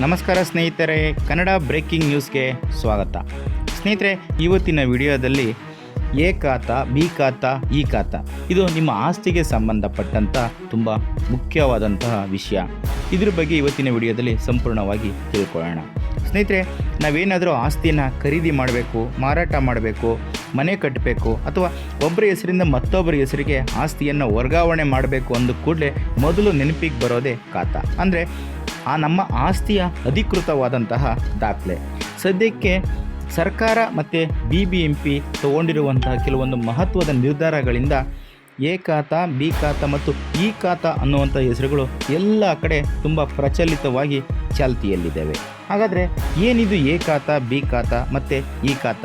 ನಮಸ್ಕಾರ ಸ್ನೇಹಿತರೆ, ಕನ್ನಡ ಬ್ರೇಕಿಂಗ್ ನ್ಯೂಸ್ಗೆ ಸ್ವಾಗತ. ಸ್ನೇಹಿತರೆ, ಇವತ್ತಿನ ವಿಡಿಯೋದಲ್ಲಿ ಎ ಖಾತ, ಬಿ ಖಾತ, ಇ ಖಾತ ಇದು ನಿಮ್ಮ ಆಸ್ತಿಗೆ ಸಂಬಂಧಪಟ್ಟಂಥ ತುಂಬ ಮುಖ್ಯವಾದಂತಹ ವಿಷಯ. ಇದ್ರ ಬಗ್ಗೆ ಇವತ್ತಿನ ವಿಡಿಯೋದಲ್ಲಿ ಸಂಪೂರ್ಣವಾಗಿ ತಿಳ್ಕೊಳ್ಳೋಣ. ಸ್ನೇಹಿತರೆ, ನಾವೇನಾದರೂ ಆಸ್ತಿಯನ್ನು ಖರೀದಿ ಮಾಡಬೇಕು, ಮಾರಾಟ ಮಾಡಬೇಕು, ಮನೆ ಕಟ್ಟಬೇಕು ಅಥವಾ ಒಬ್ಬರ ಹೆಸರಿಂದ ಮತ್ತೊಬ್ಬರ ಹೆಸರಿಗೆ ಆಸ್ತಿಯನ್ನು ವರ್ಗಾವಣೆ ಮಾಡಬೇಕು ಅಂದ ಕೂಡಲೇ ಮೊದಲು ನೆನಪಿಗೆ ಬರೋದೇ ಖಾತ. ಅಂದರೆ ಆ ನಮ್ಮ ಆಸ್ತಿಯ ಅಧಿಕೃತವಾದಂತಹ ದಾಖಲೆ. ಸದ್ಯಕ್ಕೆ ಸರ್ಕಾರ ಮತ್ತು ಬಿ ಬಿ ಎಂ ಪಿ ತಗೊಂಡಿರುವಂತಹ ಕೆಲವೊಂದು ಮಹತ್ವದ ನಿರ್ಧಾರಗಳಿಂದ ಎ ಬಿ ಖಾತ ಮತ್ತು ಇ ಖಾತ ಅನ್ನುವಂಥ ಹೆಸರುಗಳು ಎಲ್ಲ ಕಡೆ ತುಂಬ ಪ್ರಚಲಿತವಾಗಿ ಚಾಲ್ತಿಯಲ್ಲಿದ್ದಾವೆ. ಹಾಗಾದರೆ ಏನಿದು ಎ ಬಿ ಖಾತ ಮತ್ತು ಇ ಖಾತ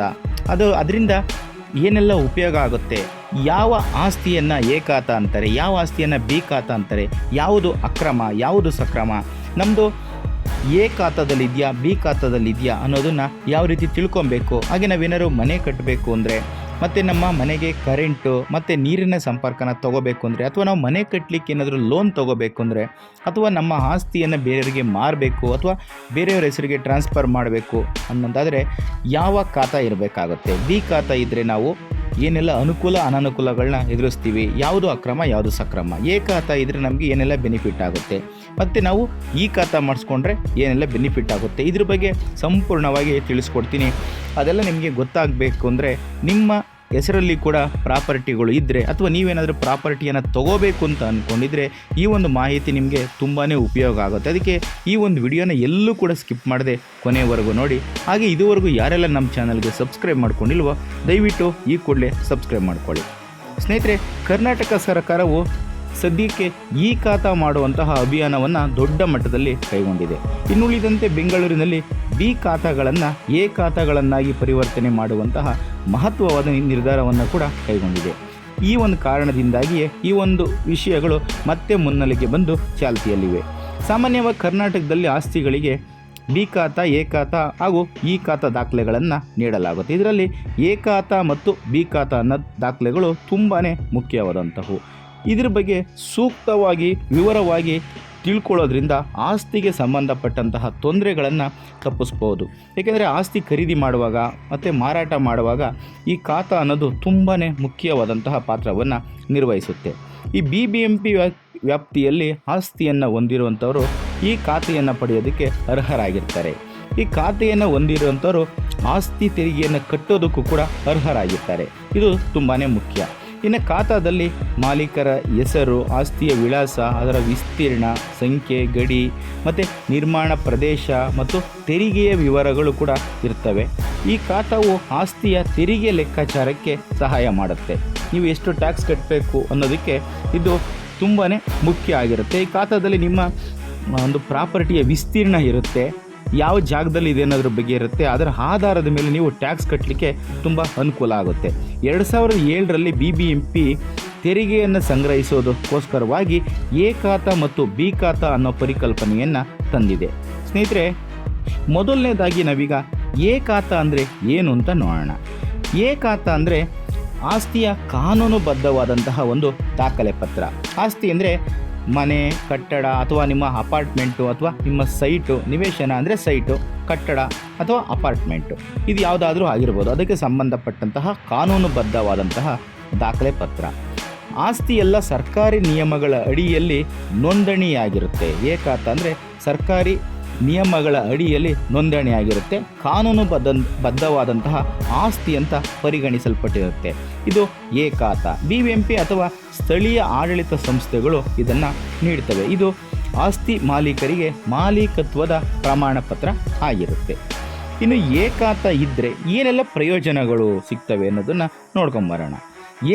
ಅದು ಅದರಿಂದ ಏನೆಲ್ಲ ಉಪಯೋಗ ಆಗುತ್ತೆ? ಯಾವ ಆಸ್ತಿಯನ್ನು ಏಕಾತ ಅಂತಾರೆ, ಯಾವ ಆಸ್ತಿಯನ್ನು ಬಿ ಖಾತ ಅಂತಾರೆ? ಯಾವುದು ಅಕ್ರಮ, ಯಾವುದು ಸಕ್ರಮ? ನಮ್ಮದು ಎ ಖಾತಾದಲ್ಲಿದೆಯಾ, ಬಿ ಖಾತಾದಲ್ಲಿದೆಯಾ ಅನ್ನೋದನ್ನು ಯಾವ ರೀತಿ ತಿಳ್ಕೊಬೇಕು? ಹಾಗೆ ನಾವೇನಾದ್ರು ಮನೆ ಕಟ್ಟಬೇಕು ಅಂದರೆ, ಮತ್ತು ನಮ್ಮ ಮನೆಗೆ ಕರೆಂಟು, ಮತ್ತು ನೀರಿನ ಸಂಪರ್ಕನ ತೊಗೋಬೇಕು ಅಂದರೆ, ಅಥವಾ ನಾವು ಮನೆ ಕಟ್ಟಲಿಕ್ಕೆ ಏನಾದರೂ ಲೋನ್ ತೊಗೋಬೇಕು ಅಂದರೆ, ಅಥವಾ ನಮ್ಮ ಆಸ್ತಿಯನ್ನು ಬೇರೆಯವರಿಗೆ ಮಾರಬೇಕು, ಅಥವಾ ಬೇರೆಯವ್ರ ಹೆಸರಿಗೆ ಟ್ರಾನ್ಸ್ಫರ್ ಮಾಡಬೇಕು ಅನ್ನೋದಾದರೆ ಯಾವ ಖಾತಾ ಇರಬೇಕಾಗುತ್ತೆ? ಬಿ ಖಾತಾ ಇದ್ದರೆ ನಾವು ಏನೆಲ್ಲ ಅನುಕೂಲ ಅನಾನುಕೂಲಗಳನ್ನ ಎದುರಿಸ್ತೀವಿ? ಯಾವುದು ಅಕ್ರಮ, ಯಾವುದು ಸಕ್ರಮ? ಎ ಖಾತಾ ಇದ್ದರೆ ನಮಗೆ ಏನೆಲ್ಲ ಬೆನಿಫಿಟ್ ಆಗುತ್ತೆ? ಮತ್ತು ನಾವು ಈ ಖಾತ ಮಾಡಿಸ್ಕೊಂಡ್ರೆ ಏನೆಲ್ಲ ಬೆನಿಫಿಟ್ ಆಗುತ್ತೆ? ಇದ್ರ ಬಗ್ಗೆ ಸಂಪೂರ್ಣವಾಗಿ ತಿಳಿಸ್ಕೊಡ್ತೀನಿ. ಅದೆಲ್ಲ ನಿಮಗೆ ಗೊತ್ತಾಗಬೇಕು ಅಂದರೆ ನಿಮ್ಮ ಹೆಸರಲ್ಲಿ ಕೂಡ ಪ್ರಾಪರ್ಟಿಗಳು ಇದ್ದರೆ ಅಥವಾ ನೀವೇನಾದರೂ ಪ್ರಾಪರ್ಟಿಯನ್ನು ತಗೋಬೇಕು ಅಂತ ಅಂದ್ಕೊಂಡಿದ್ರೆ ಈ ಒಂದು ಮಾಹಿತಿ ನಿಮಗೆ ತುಂಬಾ ಉಪಯೋಗ ಆಗುತ್ತೆ. ಅದಕ್ಕೆ ಈ ಒಂದು ವಿಡಿಯೋನ ಎಲ್ಲೂ ಕೂಡ ಸ್ಕಿಪ್ ಮಾಡದೆ ಕೊನೆಯವರೆಗೂ ನೋಡಿ. ಹಾಗೆ ಇದುವರೆಗೂ ಯಾರೆಲ್ಲ ನಮ್ಮ ಚಾನಲ್ಗೆ ಸಬ್ಸ್ಕ್ರೈಬ್ ಮಾಡ್ಕೊಂಡಿಲ್ವೋ, ದಯವಿಟ್ಟು ಈ ಕೂಡಲೇ ಸಬ್ಸ್ಕ್ರೈಬ್ ಮಾಡ್ಕೊಳ್ಳಿ. ಸ್ನೇಹಿತರೆ, ಕರ್ನಾಟಕ ಸರ್ಕಾರವು ಸದ್ಯಕ್ಕೆ ಈ ಖಾತ ಮಾಡುವಂತಹ ಅಭಿಯಾನವನ್ನು ದೊಡ್ಡ ಮಟ್ಟದಲ್ಲಿ ಕೈಗೊಂಡಿದೆ. ಇನ್ನುಳಿದಂತೆ ಬೆಂಗಳೂರಿನಲ್ಲಿ ಬಿ ಖಾತಾಗಳನ್ನು ಎ ಖಾತಾಗಳನ್ನಾಗಿ ಪರಿವರ್ತನೆ ಮಾಡುವಂತಹ ಮಹತ್ವವಾದ ನಿರ್ಧಾರವನ್ನು ಕೂಡ ಕೈಗೊಂಡಿದೆ. ಈ ಒಂದು ಕಾರಣದಿಂದಾಗಿಯೇ ಈ ಒಂದು ವಿಷಯಗಳು ಮತ್ತೆ ಮುನ್ನೆಲೆಗೆ ಬಂದು ಚಾಲ್ತಿಯಲ್ಲಿವೆ. ಸಾಮಾನ್ಯವಾಗಿ ಕರ್ನಾಟಕದಲ್ಲಿ ಆಸ್ತಿಗಳಿಗೆ ಬಿ ಖಾತಾ ಎ ಖಾತಾ ಹಾಗೂ ಇ ಖಾತಾ ದಾಖಲೆಗಳನ್ನು ನೀಡಲಾಗುತ್ತೆ. ಇದರಲ್ಲಿ ಎ ಖಾತಾ ಮತ್ತು ಬಿ ಖಾತಾ ಅನ್ನೋ ದಾಖಲೆಗಳು ತುಂಬಾ ಮುಖ್ಯವಾದಂಥವು ಇದ್ರ ಬಗ್ಗೆ ಸೂಕ್ತವಾಗಿ ವಿವರವಾಗಿ ತಿಳ್ಕೊಳ್ಳೋದ್ರಿಂದ ಆಸ್ತಿಗೆ ಸಂಬಂಧಪಟ್ಟಂತಹ ತೊಂದರೆಗಳನ್ನು ತಪ್ಪಿಸ್ಬೋದು. ಏಕೆಂದರೆ ಆಸ್ತಿ ಖರೀದಿ ಮಾಡುವಾಗ ಮತ್ತು ಮಾರಾಟ ಮಾಡುವಾಗ ಈ ಖಾತಾ ಅನ್ನೋದು ತುಂಬಾ ಮುಖ್ಯವಾದಂತಹ ಪಾತ್ರವನ್ನು ನಿರ್ವಹಿಸುತ್ತೆ. ಈ ಬಿ ಬಿ ಎಂ ಪಿ ವ್ಯಾಪ್ತಿಯಲ್ಲಿ ಆಸ್ತಿಯನ್ನು ಹೊಂದಿರುವಂಥವರು ಈ ಖಾತೆಯನ್ನು ಪಡೆಯೋದಕ್ಕೆ ಅರ್ಹರಾಗಿರ್ತಾರೆ. ಈ ಖಾತೆಯನ್ನು ಹೊಂದಿರುವಂಥವರು ಆಸ್ತಿ ತೆರಿಗೆಯನ್ನು ಕಟ್ಟೋದಕ್ಕೂ ಕೂಡ ಅರ್ಹರಾಗಿರ್ತಾರೆ. ಇದು ತುಂಬಾ ಮುಖ್ಯ. ಇನ್ನು ಖಾತಾದಲ್ಲಿ ಮಾಲೀಕರ ಹೆಸರು, ಆಸ್ತಿಯ ವಿಳಾಸ, ಅದರ ವಿಸ್ತೀರ್ಣ, ಸಂಖ್ಯೆ, ಗಡಿ ಮತ್ತು ನಿರ್ಮಾಣ ಪ್ರದೇಶ ಮತ್ತು ತೆರಿಗೆಯ ವಿವರಗಳು ಕೂಡ ಇರ್ತವೆ. ಈ ಖಾತಾವು ಆಸ್ತಿಯ ತೆರಿಗೆ ಲೆಕ್ಕಾಚಾರಕ್ಕೆ ಸಹಾಯ ಮಾಡುತ್ತೆ. ನೀವು ಎಷ್ಟು ಟ್ಯಾಕ್ಸ್ ಕಟ್ಟಬೇಕು ಅನ್ನೋದಕ್ಕೆ ಇದು ತುಂಬಾ ಮುಖ್ಯ ಆಗಿರುತ್ತೆ. ಈ ಖಾತಾದಲ್ಲಿ ನಿಮ್ಮ ಒಂದು ಪ್ರಾಪರ್ಟಿಯ ವಿಸ್ತೀರ್ಣ ಇರುತ್ತೆ. ಯಾವ ಜಾಗದಲ್ಲಿ ಇದೇನಾದರೂ ಬಗ್ಗೆ ಇರುತ್ತೆ ಅದರ ಆಧಾರದ ಮೇಲೆ ನೀವು ಟ್ಯಾಕ್ಸ್ ಕಟ್ಟಲಿಕ್ಕೆ ತುಂಬ ಅನುಕೂಲ ಆಗುತ್ತೆ. ಎರಡು ಸಾವಿರದ ಏಳರಲ್ಲಿ ಬಿ ಬಿ ಎಂ ಪಿ ತೆರಿಗೆಯನ್ನು ಸಂಗ್ರಹಿಸೋದಕ್ಕೋಸ್ಕರವಾಗಿ ಎ ಖಾತಾ ಮತ್ತು ಬಿ ಖಾತಾ ಅನ್ನೋ ಪರಿಕಲ್ಪನೆಯನ್ನು ತಂದಿದೆ. ಸ್ನೇಹಿತರೆ, ಮೊದಲನೇದಾಗಿ ನಾವೀಗ ಎ ಖಾತಾ ಅಂದರೆ ಏನು ಅಂತ ನೋಡೋಣ. ಎ ಖಾತಾ ಅಂದರೆ ಆಸ್ತಿಯ ಕಾನೂನುಬದ್ಧವಾದಂತಹ ಒಂದು ದಾಖಲೆ ಪತ್ರ. ಆಸ್ತಿ ಅಂದರೆ ಮನೆ, ಕಟ್ಟಡ ಅಥವಾ ನಿಮ್ಮ ಅಪಾರ್ಟ್ಮೆಂಟು ಅಥವಾ ನಿಮ್ಮ ಸೈಟು, ನಿವೇಶನ ಅಂದರೆ ಸೈಟು, ಕಟ್ಟಡ ಅಥವಾ ಅಪಾರ್ಟ್ಮೆಂಟು. ಇದು ಯಾವುದಾದ್ರೂ ಆಗಿರ್ಬೋದು. ಅದಕ್ಕೆ ಸಂಬಂಧಪಟ್ಟಂತಹ ಕಾನೂನುಬದ್ಧವಾದಂತಹ ದಾಖಲೆ ಪತ್ರ. ಆಸ್ತಿ ಎಲ್ಲ ಸರ್ಕಾರಿ ನಿಯಮಗಳ ಅಡಿಯಲ್ಲಿ ನೋಂದಣಿಯಾಗಿರುತ್ತೆ. ಏಕಾತ ಅಂದರೆ ಸರ್ಕಾರಿ ನಿಯಮಗಳ ಅಡಿಯಲ್ಲಿ ನೋಂದಣಿಯಾಗಿರುತ್ತೆ, ಕಾನೂನು ಬದ್ಧ ಬದ್ಧವಾದಂತಹ ಆಸ್ತಿ ಅಂತ ಪರಿಗಣಿಸಲ್ಪಟ್ಟಿರುತ್ತೆ. ಇದು ಏಕಾತ ಬಿ ಎಂ ಪಿ ಅಥವಾ ಸ್ಥಳೀಯ ಆಡಳಿತ ಸಂಸ್ಥೆಗಳು ಇದನ್ನು ನೀಡ್ತವೆ. ಇದು ಆಸ್ತಿ ಮಾಲೀಕರಿಗೆ ಮಾಲೀಕತ್ವದ ಪ್ರಮಾಣ ಪತ್ರ ಆಗಿರುತ್ತೆ. ಇನ್ನು ಏಕಾತ ಇದ್ದರೆ ಏನೆಲ್ಲ ಪ್ರಯೋಜನಗಳು ಸಿಗ್ತವೆ ಅನ್ನೋದನ್ನು ನೋಡ್ಕೊಂಬರೋಣ.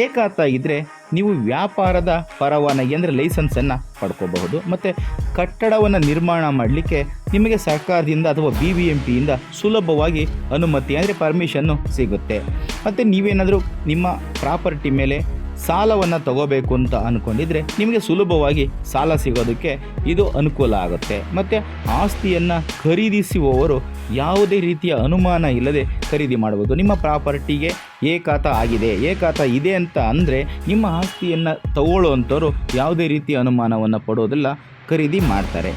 ಏಕಾತ ಇದ್ದರೆ ನೀವು ವ್ಯಾಪಾರದ ಪರವಾನಗಿ ಅಂದರೆ ಲೈಸೆನ್ಸನ್ನು ಪಡ್ಕೋಬಹುದು, ಮತ್ತು ಕಟ್ಟಡವನ್ನು ನಿರ್ಮಾಣ ಮಾಡಲಿಕ್ಕೆ ನಿಮಗೆ ಸರ್ಕಾರದಿಂದ ಅಥವಾ ಬಿ ಬಿ ಎಂ ಪಿಯಿಂದ ಸುಲಭವಾಗಿ ಅನುಮತಿ ಅಂದರೆ ಪರ್ಮಿಷನ್ನು ಸಿಗುತ್ತೆ. ಮತ್ತು ನೀವೇನಾದರೂ ನಿಮ್ಮ ಪ್ರಾಪರ್ಟಿ ಮೇಲೆ ಸಾಲವನ್ನು ತಗೋಬೇಕು ಅಂತ ಅಂದ್ಕೊಂಡಿದ್ರೆ ನಿಮಗೆ ಸುಲಭವಾಗಿ ಸಾಲ ಸಿಗೋದಕ್ಕೆ ಇದು ಅನುಕೂಲ ಆಗುತ್ತೆ. ಮತ್ತು ಆಸ್ತಿಯನ್ನು ಖರೀದಿಸುವವರು ಯಾವುದೇ ರೀತಿಯ ಅನುಮಾನ ಇಲ್ಲದೆ ಖರೀದಿ ಮಾಡ್ಬೋದು. ನಿಮ್ಮ ಪ್ರಾಪರ್ಟಿಗೆ ಏಕಾತ ಆಗಿದೆ. ಏಕಾತ ಇದೆ ಅಂತ ಅಂದರೆ ನಿಮ್ಮ ಆಸ್ತಿಯನ್ನು ತಗೊಳ್ಳುವಂಥವ್ರು ಯಾವುದೇ ರೀತಿಯ ಅನುಮಾನವನ್ನು ಪಡೋದಿಲ್ಲ. ಖರೀದಿ ಮಾಡ್ತಾರೆ.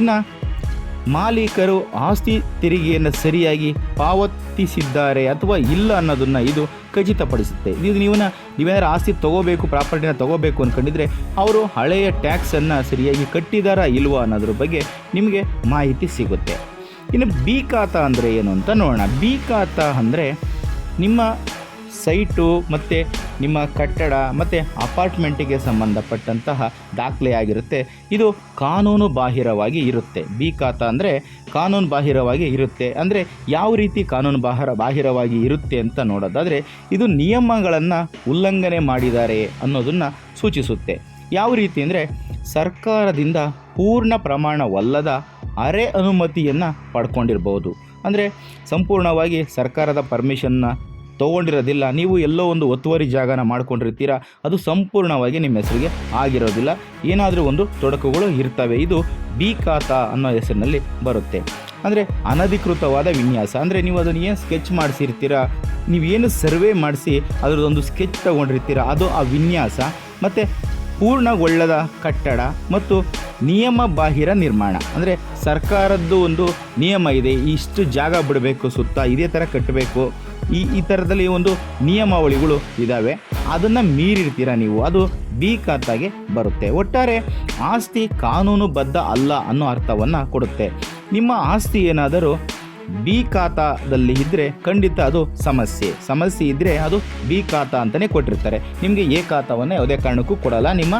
ಇನ್ನು ಮಾಲೀಕರು ಆಸ್ತಿ ತೆರಿಗೆಯನ್ನು ಸರಿಯಾಗಿ ಪಾವತಿಸಿದ್ದಾರೆ ಅಥವಾ ಇಲ್ಲ ಅನ್ನೋದನ್ನು ಇದು ಖಚಿತಪಡಿಸುತ್ತೆ. ಇದು ನೀವು ನೀವೇನಾದ್ರು ಆಸ್ತಿ ತಗೋಬೇಕು, ಪ್ರಾಪರ್ಟಿನ ತಗೋಬೇಕು ಅಂದ್ಕೊಂಡಿದ್ರೆ ಅವರು ಹಳೆಯ ಟ್ಯಾಕ್ಸನ್ನು ಸರಿಯಾಗಿ ಕಟ್ಟಿದಾರಾ ಇಲ್ವ ಅನ್ನೋದ್ರ ಬಗ್ಗೆ ನಿಮಗೆ ಮಾಹಿತಿ ಸಿಗುತ್ತೆ. ಇನ್ನು ಬಿ ಖಾತಾ ಅಂದರೆ ಏನು ಅಂತ ನೋಡೋಣ. ಬಿ ಖಾತಾ ಅಂದರೆ ನಿಮ್ಮ ಸೈಟು ಮತ್ತು ನಿಮ್ಮ ಕಟ್ಟಡ ಮತ್ತು ಅಪಾರ್ಟ್ಮೆಂಟಿಗೆ ಸಂಬಂಧಪಟ್ಟಂತಹ ದಾಖಲೆಯಾಗಿರುತ್ತೆ. ಇದು ಕಾನೂನು ಬಾಹಿರವಾಗಿ ಇರುತ್ತೆ. ಬಿ ಖಾತ ಅಂದರೆ ಕಾನೂನು ಬಾಹಿರವಾಗಿ ಇರುತ್ತೆ. ಅಂದರೆ ಯಾವ ರೀತಿ ಕಾನೂನು ಬಾಹಿರ ಬಾಹಿರವಾಗಿ ಇರುತ್ತೆ ಅಂತ ನೋಡೋದಾದರೆ ಇದು ನಿಯಮಗಳನ್ನು ಉಲ್ಲಂಘನೆ ಮಾಡಿದ್ದಾರೆ ಅನ್ನೋದನ್ನು ಸೂಚಿಸುತ್ತೆ. ಯಾವ ರೀತಿ ಅಂದರೆ ಸರ್ಕಾರದಿಂದ ಪೂರ್ಣ ಪ್ರಮಾಣವಲ್ಲದ ಅರೆ ಅನುಮತಿಯನ್ನು ಪಡ್ಕೊಂಡಿರ್ಬೋದು. ಅಂದರೆ ಸಂಪೂರ್ಣವಾಗಿ ಸರ್ಕಾರದ ಪರ್ಮಿಷನ್ನ ತೊಗೊಂಡಿರೋದಿಲ್ಲ. ನೀವು ಎಲ್ಲೋ ಒಂದು ಒತ್ತುವರಿ ಜಾಗನ ಮಾಡ್ಕೊಂಡಿರ್ತೀರ. ಅದು ಸಂಪೂರ್ಣವಾಗಿ ನಿಮ್ಮ ಹೆಸರಿಗೆ ಆಗಿರೋದಿಲ್ಲ. ಏನಾದರೂ ಒಂದು ತೊಡಕುಗಳು ಇರ್ತವೆ. ಇದು ಬಿ ಖಾತಾ ಅನ್ನೋ ಹೆಸರಿನಲ್ಲಿ ಬರುತ್ತೆ. ಅಂದರೆ ಅನಧಿಕೃತವಾದ ವಿನ್ಯಾಸ. ಅಂದರೆ ನೀವು ಅದನ್ನು ಏನು ಸ್ಕೆಚ್ ಮಾಡಿಸಿರ್ತೀರಾ? ನೀವೇನು ಸರ್ವೆ ಮಾಡಿಸಿ ಅದರದೊಂದು ಸ್ಕೆಚ್ ತಗೊಂಡಿರ್ತೀರ? ಅದು ಆ ವಿನ್ಯಾಸ. ಮತ್ತು ಪೂರ್ಣಗೊಳ್ಳದ ಕಟ್ಟಡ ಮತ್ತು ನಿಯಮ ಬಾಹಿರ ನಿರ್ಮಾಣ. ಅಂದರೆ ಸರ್ಕಾರದ್ದು ಒಂದು ನಿಯಮ ಇದೆ. ಇಷ್ಟು ಜಾಗ ಬಿಡಬೇಕು ಸುತ್ತ, ಇದೇ ಥರ ಕಟ್ಟಬೇಕು. ಈ ಈ ಥರದಲ್ಲಿ ಒಂದು ನಿಯಮಾವಳಿಗಳು ಇದ್ದಾವೆ ಅದನ್ನು ಮೀರಿರ್ತೀರ ನೀವು? ಅದು ಬಿ ಖಾತಾಗೆ ಬರುತ್ತೆ. ಒಟ್ಟಾರೆ ಆಸ್ತಿ ಕಾನೂನುಬದ್ಧ ಅಲ್ಲ ಅನ್ನೋ ಅರ್ಥವನ್ನು ಕೊಡುತ್ತೆ. ನಿಮ್ಮ ಆಸ್ತಿ ಏನಾದರೂ ಬಿ ಖಾತಾದಲ್ಲಿ ಇದ್ದರೆ ಖಂಡಿತ ಅದು ಸಮಸ್ಯೆ. ಸಮಸ್ಯೆ ಇದ್ದರೆ ಅದು ಬಿ ಖಾತಾ ಅಂತಲೇ ಕೊಟ್ಟಿರ್ತಾರೆ. ನಿಮಗೆ ಎ ಖಾತಾವನ್ನು ಯಾವುದೇ ಕಾರಣಕ್ಕೂ ಕೊಡಲ್ಲ. ನಿಮ್ಮ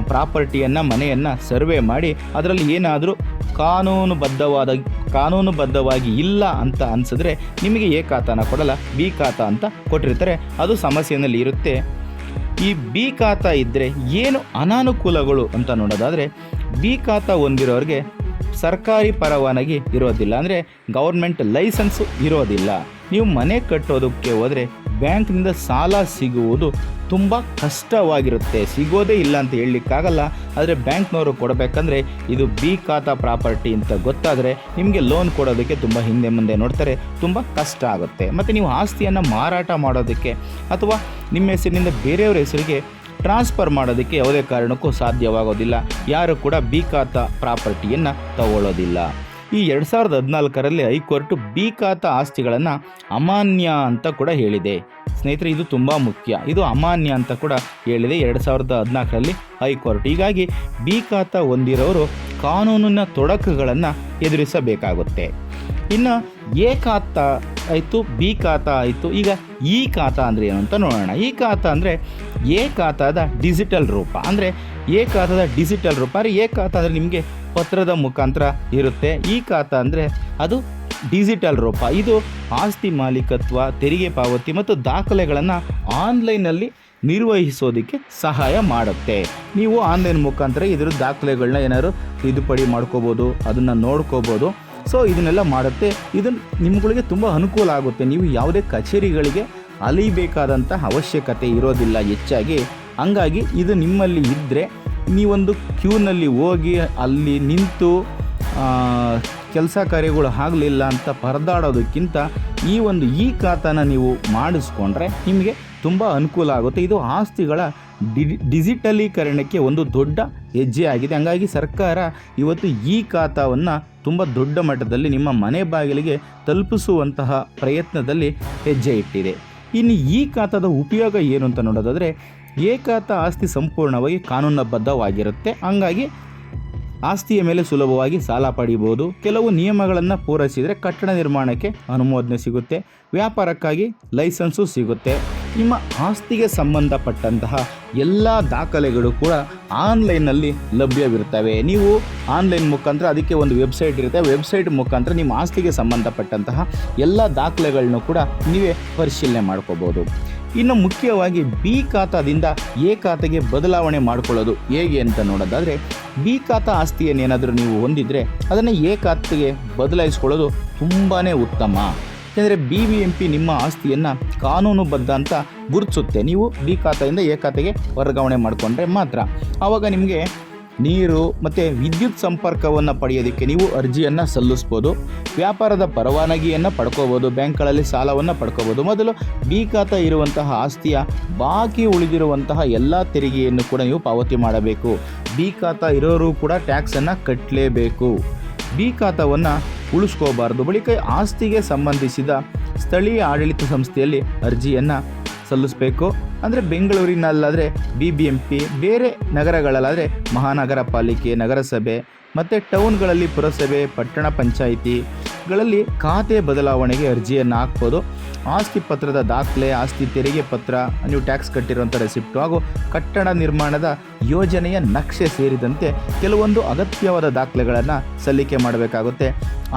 ಪ್ರಾಪರ್ಟಿಯನ್ನು, ಮನೆಯನ್ನು ಸರ್ವೆ ಮಾಡಿ ಅದರಲ್ಲಿ ಏನಾದರೂ ಕಾನೂನುಬದ್ಧವಾದ, ಕಾನೂನುಬದ್ಧವಾಗಿ ಇಲ್ಲ ಅಂತ ಅನಿಸಿದ್ರೆ ನಿಮಗೆ ಎ ಖಾತಾನ ಕೊಡಲ್ಲ, ಬಿ ಖಾತಾ ಅಂತ ಕೊಟ್ಟಿರ್ತಾರೆ. ಅದು ಸಮಸ್ಯೆಯಲ್ಲಿ ಇರುತ್ತೆ. ಈ ಬಿ ಖಾತಾ ಇದ್ದರೆ ಏನು ಅನಾನುಕೂಲಗಳು ಅಂತ ನೋಡೋದಾದರೆ, ಬಿ ಖಾತಾ ಹೊಂದಿರೋರಿಗೆ ಸರ್ಕಾರಿ ಪರವಾನಗಿ ಇರೋದಿಲ್ಲ. ಅಂದರೆ ಗೌರ್ಮೆಂಟ್ ಲೈಸೆನ್ಸು ಇರೋದಿಲ್ಲ. ನೀವು ಮನೆ ಕಟ್ಟೋದಕ್ಕೆ ಹೋದರೆ ಬ್ಯಾಂಕ್ನಿಂದ ಸಾಲ ಸಿಗುವುದು ತುಂಬ ಕಷ್ಟವಾಗಿರುತ್ತೆ. ಸಿಗೋದೇ ಇಲ್ಲ ಅಂತ ಹೇಳಲಿಕ್ಕಾಗಲ್ಲ. ಆದರೆ ಬ್ಯಾಂಕ್ನವರು ಕೊಡಬೇಕಂದ್ರೆ ಇದು ಬಿ ಖಾತಾ ಪ್ರಾಪರ್ಟಿ ಅಂತ ಗೊತ್ತಾದರೆ ನಿಮಗೆ ಲೋನ್ ಕೊಡೋದಕ್ಕೆ ತುಂಬ ಹಿಂದೆ ಮುಂದೆ ನೋಡ್ತಾರೆ. ತುಂಬ ಕಷ್ಟ ಆಗುತ್ತೆ. ಮತ್ತು ನೀವು ಆಸ್ತಿಯನ್ನು ಮಾರಾಟ ಮಾಡೋದಕ್ಕೆ ಅಥವಾ ನಿಮ್ಮ ಹೆಸರಿನಿಂದ ಬೇರೆಯವ್ರ ಹೆಸರಿಗೆ ಟ್ರಾನ್ಸ್ಫರ್ ಮಾಡೋದಕ್ಕೆ ಯಾವುದೇ ಕಾರಣಕ್ಕೂ ಸಾಧ್ಯವಾಗೋದಿಲ್ಲ. ಯಾರು ಕೂಡ ಬಿ ಖಾತಾ ಪ್ರಾಪರ್ಟಿಯನ್ನು ತಗೊಳ್ಳೋದಿಲ್ಲ. ಈ ಎರಡು ಸಾವಿರದ ಹದಿನಾಲ್ಕರಲ್ಲಿ ಹೈಕೋರ್ಟ್ ಬಿ ಖಾತ ಆಸ್ತಿಗಳನ್ನು ಅಮಾನ್ಯ ಅಂತ ಕೂಡ ಹೇಳಿದೆ. ಸ್ನೇಹಿತರೆ, ಇದು ತುಂಬ ಮುಖ್ಯ. ಇದು ಅಮಾನ್ಯ ಅಂತ ಕೂಡ ಹೇಳಿದೆ ಎರಡು ಸಾವಿರದ ಹದಿನಾಲ್ಕರಲ್ಲಿ ಹೈಕೋರ್ಟ್. ಹೀಗಾಗಿ ಬಿ ಖಾತ ಹೊಂದಿರೋರು ಕಾನೂನಿನ ತೊಡಕುಗಳನ್ನು ಎದುರಿಸಬೇಕಾಗುತ್ತೆ. ಇನ್ನು ಎ ಖಾತ ಆಯಿತು, ಬಿ ಖಾತ ಆಯಿತು, ಈಗ ಈ ಖಾತ ಅಂದರೆ ಏನು ಅಂತ ನೋಡೋಣ. ಈ ಖಾತ ಅಂದರೆ ಎ ಖಾತಾದ ಡಿಜಿಟಲ್ ರೂಪ. ಅಂದರೆ ಎ ಖಾತಾದ ಡಿಜಿಟಲ್ ರೂಪ. ಅಂದರೆ ಎ ಅಂದರೆ ನಿಮಗೆ ಪತ್ರದ ಮುಖಾಂತರ ಇರುತ್ತೆ. ಈ ಖಾತಾ ಅಂದರೆ ಅದು ಡಿಜಿಟಲ್ ರೂಪ. ಇದು ಆಸ್ತಿ ಮಾಲೀಕತ್ವ, ತೆರಿಗೆ ಪಾವತಿ ಮತ್ತು ದಾಖಲೆಗಳನ್ನು ಆನ್ಲೈನಲ್ಲಿ ನಿರ್ವಹಿಸೋದಕ್ಕೆ ಸಹಾಯ ಮಾಡುತ್ತೆ. ನೀವು ಆನ್ಲೈನ್ ಮುಖಾಂತರ ಇದರ ದಾಖಲೆಗಳನ್ನ ಏನಾದ್ರು ತಿದ್ದುಪಡಿ ಮಾಡ್ಕೋಬೋದು, ಅದನ್ನು ನೋಡ್ಕೋಬೋದು. ಸೊ, ಇದನ್ನೆಲ್ಲ ಮಾಡುತ್ತೆ. ಇದನ್ನು ನಿಮ್ಗಳಿಗೆ ತುಂಬ ಅನುಕೂಲ ಆಗುತ್ತೆ. ನೀವು ಯಾವುದೇ ಕಚೇರಿಗಳಿಗೆ ಅಲಿಬೇಕಾದಂಥ ಅವಶ್ಯಕತೆ ಇರೋದಿಲ್ಲ ಹೆಚ್ಚಾಗಿ. ಹಂಗಾಗಿ ಇದು ನಿಮ್ಮಲ್ಲಿ ಇದ್ದರೆ ನೀವೊಂದು ಕ್ಯೂನಲ್ಲಿ ಹೋಗಿ ಅಲ್ಲಿ ನಿಂತು ಕೆಲಸ ಕಾರ್ಯಗಳು ಆಗಲಿಲ್ಲ ಅಂತ ಪರದಾಡೋದಕ್ಕಿಂತ ಈ ಒಂದು ಈ ಖಾತಾನ ನೀವು ಮಾಡಿಸ್ಕೊಂಡ್ರೆ ನಿಮಗೆ ತುಂಬ ಅನುಕೂಲ ಆಗುತ್ತೆ. ಇದು ಆಸ್ತಿಗಳ ಡಿ, ಡಿಜಿಟಲೀಕರಣಕ್ಕೆ ಒಂದು ದೊಡ್ಡ ಹೆಜ್ಜೆ ಆಗಿದೆ. ಹಾಗಾಗಿ ಸರ್ಕಾರ ಇವತ್ತು ಈ ಖಾತಾವನ್ನು ತುಂಬ ದೊಡ್ಡ ಮಟ್ಟದಲ್ಲಿ ನಿಮ್ಮ ಮನೆ ಬಾಗಿಲಿಗೆ ತಲುಪಿಸುವಂತಹ ಪ್ರಯತ್ನದಲ್ಲಿ ಹೆಜ್ಜೆ ಇಟ್ಟಿದೆ. ಇನ್ನು ಈ ಖಾತಾದ ಉಪಯೋಗ ಏನು ಅಂತ ನೋಡೋದಾದರೆ ಏ ಖಾತಾ ಆಸ್ತಿ ಸಂಪೂರ್ಣವಾಗಿ ಕಾನೂನುಬದ್ಧವಾಗಿರುತ್ತೆ. ಹಂಗಾಗಿ ಆಸ್ತಿಯ ಮೇಲೆ ಸುಲಭವಾಗಿ ಸಾಲ ಪಡಿಬೋದು. ಕೆಲವು ನಿಯಮಗಳನ್ನು ಪೂರೈಸಿದರೆ ಕಟ್ಟಡ ನಿರ್ಮಾಣಕ್ಕೆ ಅನುಮೋದನೆ ಸಿಗುತ್ತೆ. ವ್ಯಾಪಾರಕ್ಕಾಗಿ ಲೈಸೆನ್ಸು ಸಿಗುತ್ತೆ. ನಿಮ್ಮ ಆಸ್ತಿಗೆ ಸಂಬಂಧಪಟ್ಟಂತಹ ಎಲ್ಲ ದಾಖಲೆಗಳು ಕೂಡ ಆನ್ಲೈನ್ನಲ್ಲಿ ಲಭ್ಯವಿರ್ತವೆ ನೀವು ಆನ್ಲೈನ್ ಮುಖಾಂತರ ಅದಕ್ಕೆ ಒಂದು ವೆಬ್ಸೈಟ್ ಇರುತ್ತೆ. ವೆಬ್ಸೈಟ್ ಮುಖಾಂತರ ನಿಮ್ಮ ಆಸ್ತಿಗೆ ಸಂಬಂಧಪಟ್ಟಂತಹ ಎಲ್ಲ ದಾಖಲೆಗಳನ್ನು ಕೂಡ ನೀವೇ ಪರಿಶೀಲನೆ ಮಾಡ್ಕೋಬೋದು. ಇನ್ನು ಮುಖ್ಯವಾಗಿ ಬಿ ಖಾತಾದಿಂದ ಎ ಖಾತೆಗೆ ಬದಲಾವಣೆ ಮಾಡಿಕೊಳ್ಳೋದು ಹೇಗೆ ಅಂತ ನೋಡೋದಾದರೆ, ಬಿ ಖಾತಾ ಆಸ್ತಿಯನ್ನೇನಾದರೂ ನೀವು ಹೊಂದಿದರೆ ಅದನ್ನು ಎ ಖಾತೆಗೆ ಬದಲಾಯಿಸ್ಕೊಳ್ಳೋದು ತುಂಬಾ ಉತ್ತಮ. ಯಾಕೆಂದರೆ ಬಿ ಬಿ ಎಂ ಪಿ ನಿಮ್ಮ ಆಸ್ತಿಯನ್ನು ಕಾನೂನುಬದ್ಧ ಅಂತ ಗುರುತಿಸುತ್ತೆ. ನೀವು ಬಿ ಖಾತೆಯಿಂದ ಎ ಖಾತೆಗೆ ವರ್ಗಾವಣೆ ಮಾಡಿಕೊಂಡ್ರೆ ಮಾತ್ರ. ಆವಾಗ ನಿಮಗೆ ನೀರು ಮತ್ತು ವಿದ್ಯುತ್ ಸಂಪರ್ಕವನ್ನು ಪಡೆಯೋದಕ್ಕೆ ನೀವು ಅರ್ಜಿಯನ್ನು ಸಲ್ಲಿಸ್ಬೋದು. ವ್ಯಾಪಾರದ ಪರವಾನಗಿಯನ್ನು ಪಡ್ಕೋಬೋದು, ಬ್ಯಾಂಕ್ಗಳಲ್ಲಿ ಸಾಲವನ್ನು ಪಡ್ಕೋಬೋದು. ಮೊದಲು ಬಿ ಖಾತಾ ಇರುವಂತಹ ಆಸ್ತಿಯ ಬಾಕಿ ಉಳಿದಿರುವಂತಹ ಎಲ್ಲ ತೆರಿಗೆಯನ್ನು ಕೂಡ ನೀವು ಪಾವತಿ ಮಾಡಬೇಕು. ಬಿ ಖಾತಾ ಇರೋರು ಕೂಡ ಟ್ಯಾಕ್ಸನ್ನು ಕಟ್ಟಲೇಬೇಕು ಬಿ ಖಾತಾವನ್ನು ಉಳಿಸ್ಕೋಬಾರ್ದು. ಬಳಿಕ ಆಸ್ತಿಗೆ ಸಂಬಂಧಿಸಿದ ಸ್ಥಳೀಯ ಆಡಳಿತ ಸಂಸ್ಥೆಯಲ್ಲಿ ಅರ್ಜಿಯನ್ನು ಸಲ್ಲಿಸಬೇಕು? ಅಂದರೆ ಬೆಂಗಳೂರಿನಲ್ಲಾದರೆ ಬಿ ಬಿ ಎಂ ಪಿ ಬೇರೆ ನಗರಗಳಲ್ಲಾದರೆ ಮಹಾನಗರ ಪಾಲಿಕೆ, ನಗರಸಭೆ, ಮತ್ತು ಟೌನ್ಗಳಲ್ಲಿ ಪುರಸಭೆ, ಪಟ್ಟಣ ಪಂಚಾಯಿತಿಗಳಲ್ಲಿ ಖಾತೆ ಬದಲಾವಣೆಗೆ ಅರ್ಜಿಯನ್ನು ಹಾಕ್ಬೋದು. ಆಸ್ತಿ ಪತ್ರದ ದಾಖಲೆ, ಆಸ್ತಿ ತೆರಿಗೆ ಪತ್ರ, ನೀವು ಟ್ಯಾಕ್ಸ್ ಕಟ್ಟಿರುವಂಥ ರೆಸಿಪ್ಟು ಹಾಗೂ ಕಟ್ಟಡ ನಿರ್ಮಾಣದ ಯೋಜನೆಯ ನಕ್ಷೆ ಸೇರಿದಂತೆ ಕೆಲವೊಂದು ಅಗತ್ಯವಾದ ದಾಖಲೆಗಳನ್ನು ಸಲ್ಲಿಕೆ ಮಾಡಬೇಕಾಗುತ್ತೆ.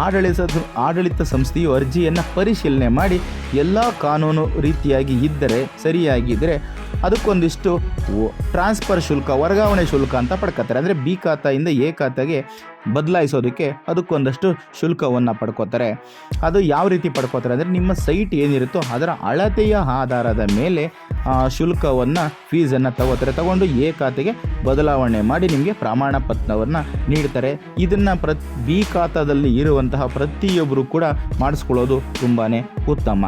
ಆಡಳಿತ ಆಡಳಿತ ಸಂಸ್ಥೆಯು ಅರ್ಜಿಯನ್ನು ಪರಿಶೀಲನೆ ಮಾಡಿ ಎಲ್ಲ ಕಾನೂನು ರೀತಿಯಾಗಿ ಇದ್ದರೆ ಸರಿಯಾಗಿದ್ದರೆ ಅದಕ್ಕೊಂದಿಷ್ಟು ಟ್ರಾನ್ಸ್ಫರ್ ಶುಲ್ಕ, ವರ್ಗಾವಣೆ ಶುಲ್ಕ ಅಂತ ಪಡ್ಕೋತಾರೆ. ಅಂದರೆ ಬಿ ಖಾತೆಯಿಂದ ಎ ಖಾತೆಗೆ ಬದಲಾಯಿಸೋದಕ್ಕೆ ಅದಕ್ಕೊಂದಷ್ಟು ಶುಲ್ಕವನ್ನು ಪಡ್ಕೋತಾರೆ. ಅದು ಯಾವ ರೀತಿ ಪಡ್ಕೋತಾರೆ ಅಂದರೆ ನಿಮ್ಮ ಸೈಟ್ ಏನಿರುತ್ತೋ ಅದರ ಅಳತೆಯ ಆಧಾರದ ಮೇಲೆ ಶುಲ್ಕವನ್ನು ಫೀಸನ್ನು ತಗೋತಾರೆ. ತಗೊಂಡು ಎ ಖಾತೆಗೆ ಬದಲಾವಣೆ ಮಾಡಿ ನಿಮಗೆ ಪ್ರಮಾಣ ಪತ್ರವನ್ನು ನೀಡ್ತಾರೆ. ಇದನ್ನು ಪ್ರ ಬಿ ಖಾತಾದಲ್ಲಿ ಇರುವಂತಹ ಪ್ರತಿಯೊಬ್ಬರು ಕೂಡ ಮಾಡಿಸ್ಕೊಳ್ಳೋದು ತುಂಬಾ ಉತ್ತಮ.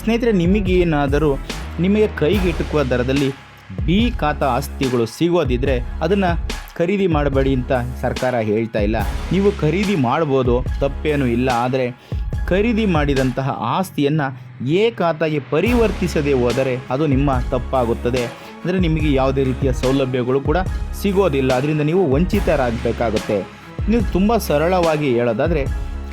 ಸ್ನೇಹಿತರೆ, ನಿಮಗೇನಾದರೂ ನಿಮಗೆ ಕೈಗೆಟುಕುವ ದರದಲ್ಲಿ ಬಿ ಖಾತಾ ಆಸ್ತಿಗಳು ಸಿಗೋದಿದ್ರೆ ಅದನ್ನು ಖರೀದಿ ಮಾಡಬೇಡಿ ಅಂತ ಸರ್ಕಾರ ಹೇಳ್ತಾ ಇಲ್ಲ. ನೀವು ಖರೀದಿ ಮಾಡ್ಬೋದು, ತಪ್ಪೇನೂ ಇಲ್ಲ. ಆದರೆ ಖರೀದಿ ಮಾಡಿದಂತಹ ಆಸ್ತಿಯನ್ನು ಎ ಖಾತಾಗೆ ಪರಿವರ್ತಿಸದೆ ಹೋದರೆ ಅದು ನಿಮ್ಮ ತಪ್ಪಾಗುತ್ತದೆ. ಅಂದರೆ ನಿಮಗೆ ಯಾವುದೇ ರೀತಿಯ ಸೌಲಭ್ಯಗಳು ಕೂಡ ಸಿಗೋದಿಲ್ಲ. ಅದರಿಂದ ನೀವು ವಂಚಿತರಾಗಬೇಕಾಗುತ್ತೆ. ನೀವು ತುಂಬ ಸರಳವಾಗಿ ಹೇಳೋದಾದರೆ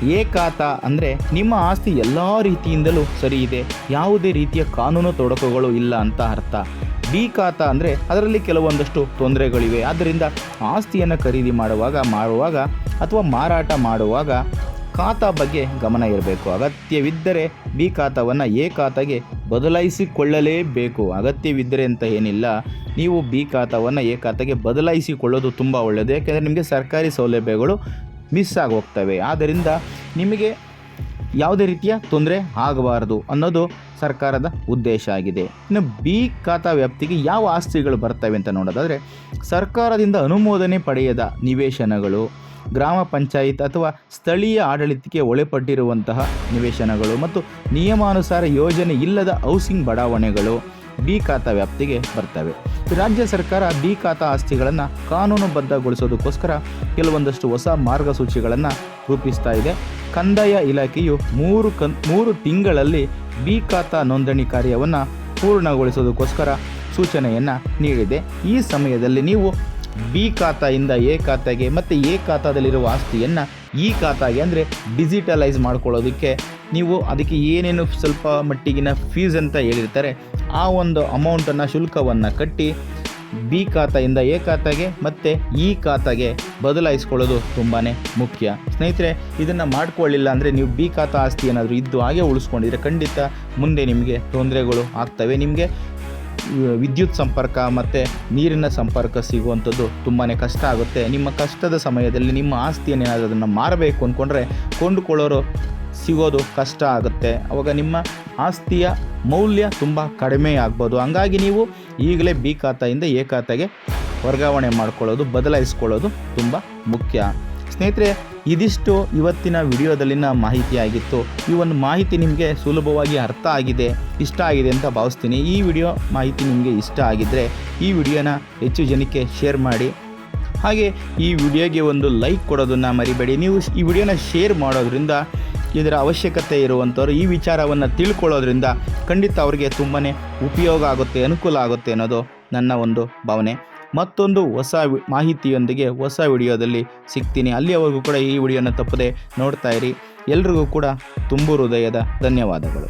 ಅಂದ್ರೆ ಅಂದರೆ ನಿಮ್ಮ ಆಸ್ತಿ ಎಲ್ಲ ರೀತಿಯಿಂದಲೂ ಸರಿ ಇದೆ. ಯಾವುದೇ ರೀತಿಯ ಕಾನೂನು ತೊಡಕುಗಳು ಇಲ್ಲ ಅಂತ ಅರ್ಥ. ಬಿ ಖಾತ ಅಂದರೆ ಅದರಲ್ಲಿ ಕೆಲವೊಂದಷ್ಟು ತೊಂದರೆಗಳಿವೆ. ಆದ್ದರಿಂದ ಆಸ್ತಿಯನ್ನು ಖರೀದಿ ಮಾಡುವಾಗ ಮಾಡುವಾಗ ಅಥವಾ ಮಾರಾಟ ಮಾಡುವಾಗ ಖಾತಾ ಬಗ್ಗೆ ಗಮನ ಇರಬೇಕು. ಅಗತ್ಯವಿದ್ದರೆ ಬಿ ಖಾತಾವನ್ನು ಎ ಖಾತಾಗೆ ಬದಲಾಯಿಸಿಕೊಳ್ಳಲೇಬೇಕು. ಅಗತ್ಯವಿದ್ದರೆ ಅಂತ ಏನಿಲ್ಲ. ನೀವು ಬಿ ಖಾತಾವನ್ನು ಎ ಖಾತೆಗೆ ಬದಲಾಯಿಸಿಕೊಳ್ಳೋದು ತುಂಬ ಒಳ್ಳೆಯದು ಯಾಕೆಂದರೆ ನಿಮಗೆ ಸರ್ಕಾರಿ ಸೌಲಭ್ಯಗಳು ಮಿಸ್ ಆಗಿ ಆದ್ದರಿಂದ ನಿಮಗೆ ಯಾವುದೇ ರೀತಿಯ ತೊಂದರೆ ಆಗಬಾರದು ಅನ್ನೋದು ಸರ್ಕಾರದ ಉದ್ದೇಶ ಆಗಿದೆ. ಇನ್ನು ಬಿ ಖಾತಾ ವ್ಯಾಪ್ತಿಗೆ ಯಾವ ಆಸ್ತಿಗಳು ಬರ್ತವೆ ಅಂತ ನೋಡೋದಾದರೆ, ಸರ್ಕಾರದಿಂದ ಅನುಮೋದನೆ ಪಡೆಯದ ನಿವೇಶನಗಳು, ಗ್ರಾಮ ಪಂಚಾಯತ್ ಅಥವಾ ಸ್ಥಳೀಯ ಆಡಳಿತಕ್ಕೆ ಒಳಪಟ್ಟಿರುವಂತಹ ನಿವೇಶನಗಳು ಮತ್ತು ನಿಯಮಾನುಸಾರ ಯೋಜನೆ ಇಲ್ಲದ ಹೌಸಿಂಗ್ ಬಡಾವಣೆಗಳು ಬಿ ಖಾತಾ ವ್ಯಾಪ್ತಿಗೆ ಬರ್ತವೆ. ರಾಜ್ಯ ಸರ್ಕಾರ ಬಿ ಖಾತಾ ಆಸ್ತಿಗಳನ್ನು ಕಾನೂನುಬದ್ಧಗೊಳಿಸೋದಕ್ಕೋಸ್ಕರ ಕೆಲವೊಂದಷ್ಟು ಹೊಸ ಮಾರ್ಗಸೂಚಿಗಳನ್ನು ರೂಪಿಸ್ತಾ ಇದೆ. ಕಂದಾಯ ಇಲಾಖೆಯು ಮೂರು ಕನ್, ಮೂರು ತಿಂಗಳಲ್ಲಿ ಬಿ ಖಾತಾ ನೋಂದಣಿ ಕಾರ್ಯವನ್ನು ಪೂರ್ಣಗೊಳಿಸೋದಕ್ಕೋಸ್ಕರ ಸೂಚನೆಯನ್ನು ನೀಡಿದೆ. ಈ ಸಮಯದಲ್ಲಿ ನೀವು ಬಿ ಖಾತಾಯಿಂದ ಎ ಖಾತೆಗೆ ಮತ್ತು ಎ ಖಾತಾದಲ್ಲಿರುವ ಆಸ್ತಿಯನ್ನು ಈ ಖಾತಾಗೆ ಅಂದರೆ ಡಿಜಿಟಲೈಸ್ ಮಾಡ್ಕೊಳ್ಳೋದಕ್ಕೆ ನೀವು ಅದಕ್ಕೆ ಏನೇನು ಸ್ವಲ್ಪ ಮಟ್ಟಿಗಿನ ಫೀಸ್ ಅಂತ ಹೇಳಿರ್ತಾರೆ ಆ ಒಂದು ಅಮೌಂಟನ್ನು ಶುಲ್ಕವನ್ನು ಕಟ್ಟಿ ಬಿ ಖಾತೆಯಿಂದ ಎ ಖಾತೆಗೆ ಮತ್ತು ಈ ಖಾತೆಗೆ ಬದಲಾಯಿಸ್ಕೊಳ್ಳೋದು ತುಂಬಾ ಮುಖ್ಯ. ಸ್ನೇಹಿತರೆ, ಇದನ್ನು ಮಾಡ್ಕೊಳ್ಳಿಲ್ಲ ಅಂದರೆ ನೀವು ಬಿ ಖಾತಾ ಆಸ್ತಿ ಏನಾದರೂ ಇದ್ದು ಹಾಗೆ ಉಳಿಸ್ಕೊಂಡಿದ್ರೆ ಖಂಡಿತ ಮುಂದೆ ನಿಮಗೆ ತೊಂದರೆಗಳು ಆಗ್ತವೆ. ನಿಮಗೆ ವಿದ್ಯುತ್ ಸಂಪರ್ಕ ಮತ್ತು ನೀರಿನ ಸಂಪರ್ಕ ಸಿಗುವಂಥದ್ದು ತುಂಬಾ ಕಷ್ಟ ಆಗುತ್ತೆ. ನಿಮ್ಮ ಕಷ್ಟದ ಸಮಯದಲ್ಲಿ ನಿಮ್ಮ ಆಸ್ತಿಯನ್ನೇನಾದರೂ ಅದನ್ನು ಮಾರಬೇಕು ಅಂದ್ಕೊಂಡ್ರೆ ಕೊಂಡುಕೊಳ್ಳೋರು ಸಿಗೋದು ಕಷ್ಟ ಆಗುತ್ತೆ. ಅವಾಗ ನಿಮ್ಮ ಆಸ್ತಿಯ ಮೌಲ್ಯ ತುಂಬ ಕಡಿಮೆ ಆಗ್ಬೋದು. ಹಂಗಾಗಿ ನೀವು ಈಗಲೇ ಬಿ ಖಾತೆಯಿಂದ ಎ ಖಾತೆಗೆ ವರ್ಗಾವಣೆ ಮಾಡ್ಕೊಳ್ಳೋದು, ಬದಲಾಯಿಸ್ಕೊಳ್ಳೋದು ತುಂಬ ಮುಖ್ಯ. ಸ್ನೇಹಿತರೆ, ಇದಿಷ್ಟು ಇವತ್ತಿನ ವಿಡಿಯೋದಲ್ಲಿನ ಮಾಹಿತಿಯಾಗಿತ್ತು ಈ ಒಂದು ಮಾಹಿತಿ ನಿಮಗೆ ಸುಲಭವಾಗಿ ಅರ್ಥ ಆಗಿದೆ, ಇಷ್ಟ ಆಗಿದೆ ಅಂತ ಭಾವಿಸ್ತೀನಿ. ಈ ವಿಡಿಯೋ ಮಾಹಿತಿ ನಿಮಗೆ ಇಷ್ಟ ಆಗಿದ್ದರೆ ಈ ವಿಡಿಯೋನ ಹೆಚ್ಚು ಜನಕ್ಕೆ ಶೇರ್ ಮಾಡಿ. ಹಾಗೆ ಈ ವಿಡಿಯೋಗೆ ಒಂದು ಲೈಕ್ ಕೊಡೋದನ್ನು ಮರಿಬೇಡಿ. ನೀವು ಈ ವಿಡಿಯೋನ ಶೇರ್ ಮಾಡೋದ್ರಿಂದ ಇದರ ಅವಶ್ಯಕತೆ ಇರುವಂಥವ್ರು ಈ ವಿಚಾರವನ್ನು ತಿಳ್ಕೊಳ್ಳೋದ್ರಿಂದ ಖಂಡಿತ ಅವರಿಗೆ ತುಂಬಾ ಉಪಯೋಗ ಆಗುತ್ತೆ, ಅನುಕೂಲ ಆಗುತ್ತೆ ಅನ್ನೋದು ನನ್ನ ಒಂದು ಭಾವನೆ. ಮತ್ತೊಂದು ಹೊಸ ಮಾಹಿತಿಯೊಂದಿಗೆ ಹೊಸ ವಿಡಿಯೋದಲ್ಲಿ ಸಿಗ್ತೀನಿ. ಅಲ್ಲಿಯವರೆಗೂ ಕೂಡ ಈ ವಿಡಿಯೋನ ತಪ್ಪದೆ ನೋಡ್ತಾ ಇರಿ. ಎಲ್ರಿಗೂ ಕೂಡ ತುಂಬು ಹೃದಯದ ಧನ್ಯವಾದಗಳು.